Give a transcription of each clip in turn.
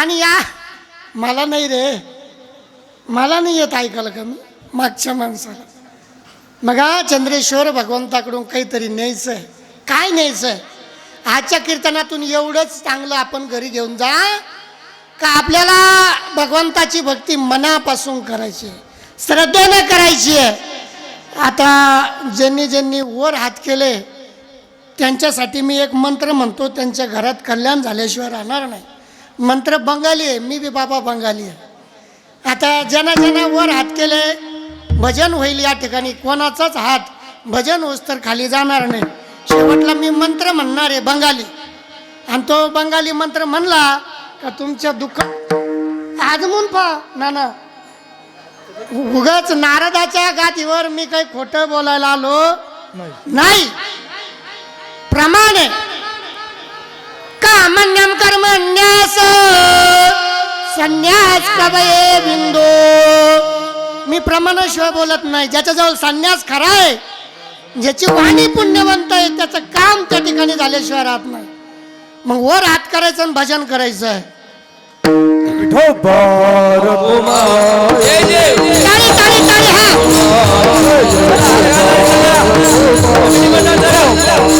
आणि या मला नाही रे. मला नाही येत ऐकायला कमी मागच्या माणसाला. मग चंद्रेश्वर भगवंताकडून काहीतरी न्यायचं आहे. काय न्यायचं आहे? आजच्या कीर्तनातून एवढंच चांगलं आपण घरी घेऊन जा का आपल्याला भगवंताची भक्ती मनापासून करायची आहे? श्रद्धेनं करायची आहे. आता ज्यांनी ज्यांनी वर हात केले त्यांच्यासाठी मी एक मंत्र म्हणतो त्यांच्या घरात कल्याण झाल्याशिवाय राहणार नाही. मंत्र बंगाली आहे मी बी बाबा बंगाली आहे. आता ज्यांना ज्यांना वर हात केले भजन होईल या ठिकाणी कोणाचाच हात भजन होस तर खाली जाणार नाही. शेवटला मी मंत्र म्हणणार आहे बंगाली. आणि तो बंगाली मंत्र म्हणला का तुमच्या दुःख आजमून पहा नाना. उगाच नारदाच्या गादीवर मी काही खोटं बोलायला आलो नाही. प्रमाण आहे. कामन्यम कर्मन्यास संन्यास कवये बिंदू मी प्रमाणाशिवाय बोलत नाही. ज्याच्याजवळ संन्यास खरा आहे ज्याची वाणी पुण्यवंत आहे त्याचं काम त्या ठिकाणी झाल्याशिवाय राहत नाही. मग वर हात करायचं आणि भजन करायचं आहे. हा.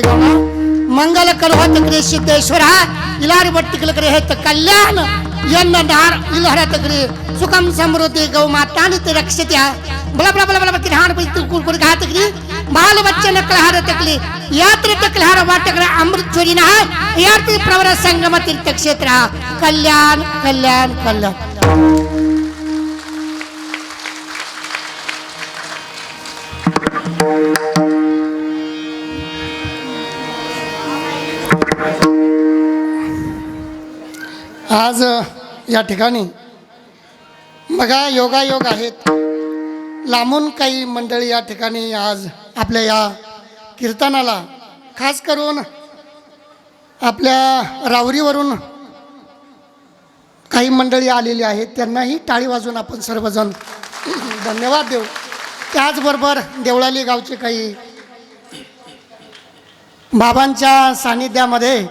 ಕರೆಗೋಣ ಮಂಗಲ ಕಲಹತಕ್ರಿ ಸಿದ್ದೇಶ್ವರ, ಇಲಾರಿ ಭಟ್ಟಿಗಳ ಹೇತ ಕಲ್ಯಾಣ, ಎನ್ನ ನಾರ ಇಲ್ಲ ಹರತಕ್ರಿ ಸುಖಂ ಸಮೃದ್ಧಿ ಗೌ ಮಾತಾನಿತ ರಕ್ಷತ್ಯ. ಬಲ ಬಲ ಬಲ ಬಲ ಬರ್ತೀನಿ ಹಾಡು ಬೈತು ಕುಡ್ಕೊಡಿ ಹಾತಕ್ರಿ ಬಾಲ ಬಚ್ಚನ ಕಲ ಹಾರ ತಕ್ಲಿ ಯಾತ್ರೆ ತಕ್ಲ ಹಾರ ವಾಟಕರ ಅಮೃತ ಚೋರಿನ ಯಾತ್ರಿ ಪ್ರವರ ಸಂಗಮ ತೀರ್ಥ ಕ್ಷೇತ್ರ. ಕಲ್ಯಾಣ ಕಲ್ಯಾಣ ಕಲ್ಯಾಣ. आज या ठिकाणी बघा योगायोग आहेत. लांबून काही मंडळी या ठिकाणी आज आपल्या या कीर्तनाला खास करून आपल्या रावरीवरून काही मंडळी आलेली आहेत. त्यांनाही टाळी वाजून आपण सर्वजण धन्यवाद देऊ. त्याचबरोबर देवळाली गावचे काही बाबांच्या सानिध्यामध्ये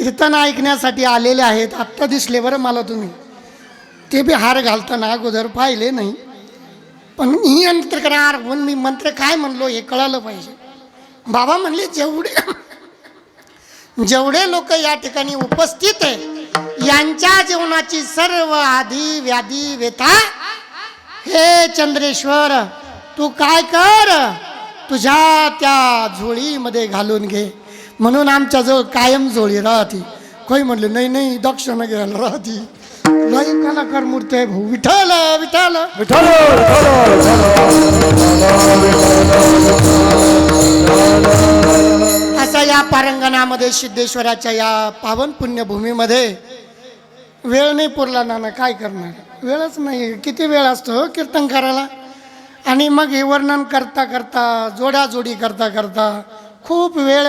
कीर्तन ऐकण्यासाठी आलेले आहेत. आत्ता दिसले बरं मला तुम्ही. ते बी हार घालताना अगोदर पाहिले नाही. पण मी यंत्रकार म्हणून मी मंत्र काय म्हणलो हे कळालं पाहिजे. बाबा म्हणले जेवढे जेवढे लोक या ठिकाणी उपस्थित आहे यांच्या जीवनाची सर्व आधी व्याधी व्यथा हे चंद्रेश्वर तू काय कर? तुझ्या त्या झोळीमध्ये घालून घे. म्हणून आमच्याजवळ कायम झोळी राहते. काही म्हणलं नाही नाही दक्षिणा घ्यायला राहते. लई कलाकार मूर्ती आहे भाऊ. विठ्ठल विठ्ठल. विठ्ठल असा या पारंगणामध्ये सिद्धेश्वराच्या या पावन पुण्यभूमीमध्ये वेळ नाही पुरला नाना काय करणार? वेळच नाही. किती वेळ असतो हो कीर्तन करायला? आणि मग हे वर्णन करता करता जोड्याजोडी करता करता खूप वेळ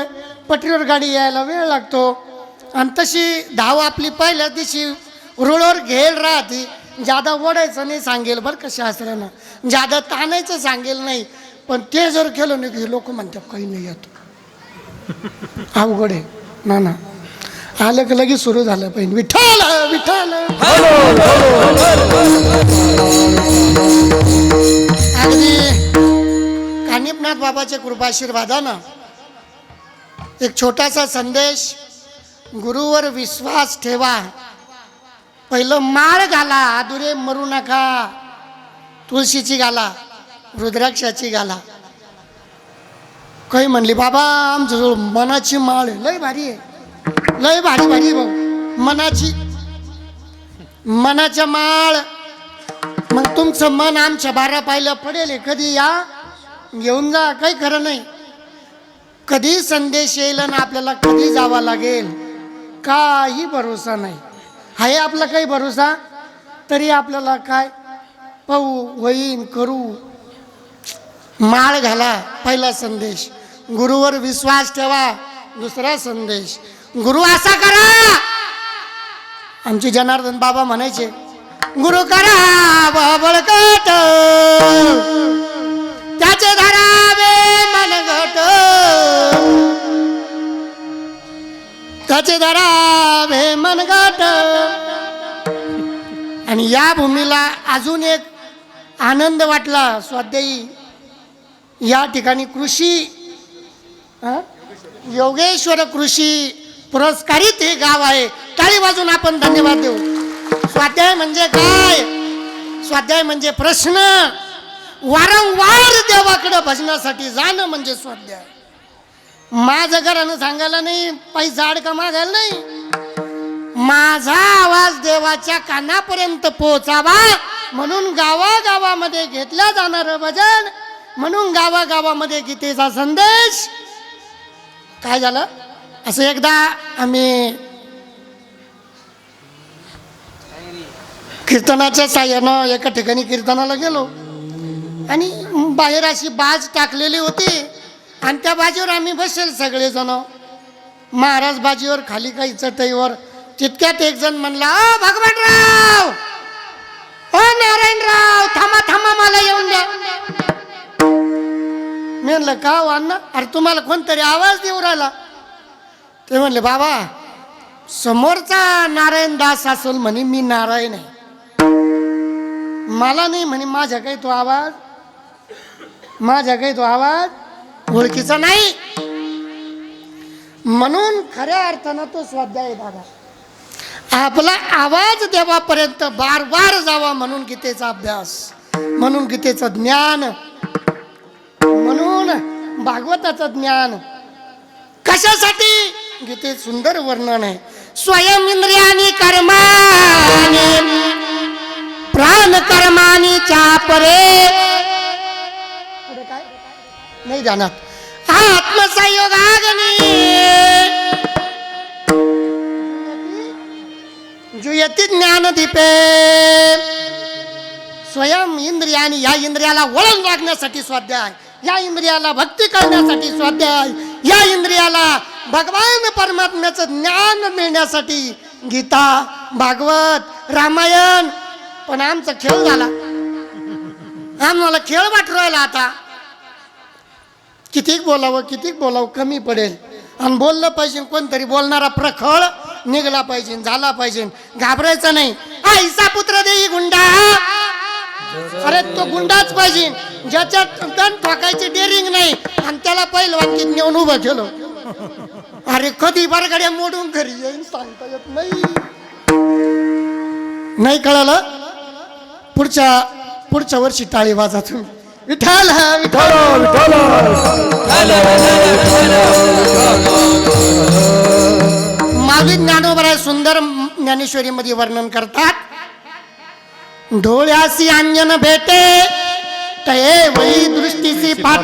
पटरीवर गाडी यायला वेळ लागतो. आणि तशी धाव आपली पहिल्या दिवशी रुळवर घेल राहते. जादा ओढायचं नाही सांगेल बरं का शास्त्रानं. जादा ताणायचं सांगेल नाही. पण ते जर केलं नाही की लोक म्हणतात काही नाही येत अवघड आहे. ना ना. आलं की लगेच सुरू झालं पाहिजे. विठ्ठल विठ्ठल. अगदी कानिपनाथ बाबाच्या कृपाशीर्वादानं एक छोटासा संदेश. गुरुवर विश्वास ठेवा. पहिलं माळ घाला आदुरे मरू नका. तुळशीची घाला रुद्राक्षाची घाला. काही म्हणली बाबा आमच्याजवळ मनाची माळ लय भारी आहे. लय भारी भारी भाऊ. मनाची मनाच्या माळ. मग तुमचं मन आमच्या बारा पाहिलं पडेल हे. कधी या? घेऊन जा काही खरं नाही. कधी संदेश येईल आणि आपल्याला कधी जावा लागेल? काही भरोसा नाही. आहे आपला काही भरोसा? तरी आपल्याला काय? पाहू होईन करू. माळ घाला पहिला संदेश. गुरुवर विश्वास ठेवा. दुसरा संदेश. गुरु असा करा. आमचे जनार्दन बाबा म्हणायचे गुरु करा बळकट त्याचे धरा. त्याचे धरावे मनगट. आणि या भूमीला अजून एक आनंद वाटला स्वाध्यायी. या ठिकाणी कृषी योगेश्वर कृषी पुरस्कारित हे गाव आहे. टाळी वाजून आपण धन्यवाद देऊ. स्वाध्याय म्हणजे काय? स्वाध्याय म्हणजे प्रश्न. वारंवार देवाकडे भजनासाठी जाणं म्हणजे स्वाध्याय. माझं घरानं सांगायला नाही पैसा अडका मागायला नाही. माझा आवाज देवाच्या कानापर्यंत पोहोचावा म्हणून गावागावामध्ये घेतलं जाणारं भजन म्हणून गावागावामध्ये गीतेचा संदेश. काय झालं? असं एकदा आम्ही कीर्तनाच्या साह्यानं एका ठिकाणी कीर्तनाला गेलो आणि बाहेर अशी बाज टाकलेली होती. आणि त्या बाजीवर आम्ही बसेल सगळेजण. महाराज बाजीवर खाली काही चटईवर तितक्यात एक जण म्हणला ओ भगवानराव! ओ नारायणराव! थांबा थांबा मला येऊन द्या. मी म्हणलं का हो अण्णा? अरे तुम्हाला कोणतरी आवाज देऊ राहिला. ते म्हणले बाबा समोरचा नारायण दास असेल म्हणे मी नारायण आहे. मला नाही म्हणे माझ्या काही तो आवाज. माझ्या काही तो आवाज? ओळखीचा नाही. म्हणून खऱ्या अर्थानं तो स्वाध्याय आहे दादा. आपला आवाज देवापर्यंत बार बार जावा म्हणून गीतेचा अभ्यास म्हणून गीतेचं ज्ञान म्हणून भागवताचं ज्ञान. कशासाठी? गीतेत सुंदर वर्णन आहे. स्वयं इंद्रियानी कर्माने प्राण कर्मानी चापरे. नाही ध्यानात आत्मसंयोग आगनी जुयती ज्ञानदीपे स्वयं इंद्रियाने या इंद्रियाला वळण लागण्यासाठी स्वाध्याय या इंद्रियाला भक्ती करण्यासाठी स्वाध्याय या इंद्रियाला भगवान परमात्म्याचं ज्ञान मिळण्यासाठी गीता भागवत रामायण. पण आमचा खेळ झाला. आम्हाला खेळ वाटू राहिला आता. कितीक बोलावं कितीक बोलावं कमी पडेल. आणि बोललं पाहिजे कोणतरी बोलणारा प्रखळ निघला पाहिजे झाला पाहिजे. घाबरायचं नाही. आईचा पुत्र देई गुंडा. अरे तो गुंडाच पाहिजे. ज्याच्यात गण ठोकायची डेअरिंग नाही आणि त्याला पहिलवानकीत नेऊन उभं केलं. अरे कधी बरगड्या मोडून घरी येईन सांगता येत नाही. नाही कळालं? पुढच्या पुढच्या वर्षी टाळी वाजा तुम्ही. विठाल हा विठाल माऊली ज्ञानोबराय सुंदर ज्ञानेश्वरीमध्ये वर्णन करतात डोळ्यासी अंजन भेटे तये वही दृष्टीसी पाठ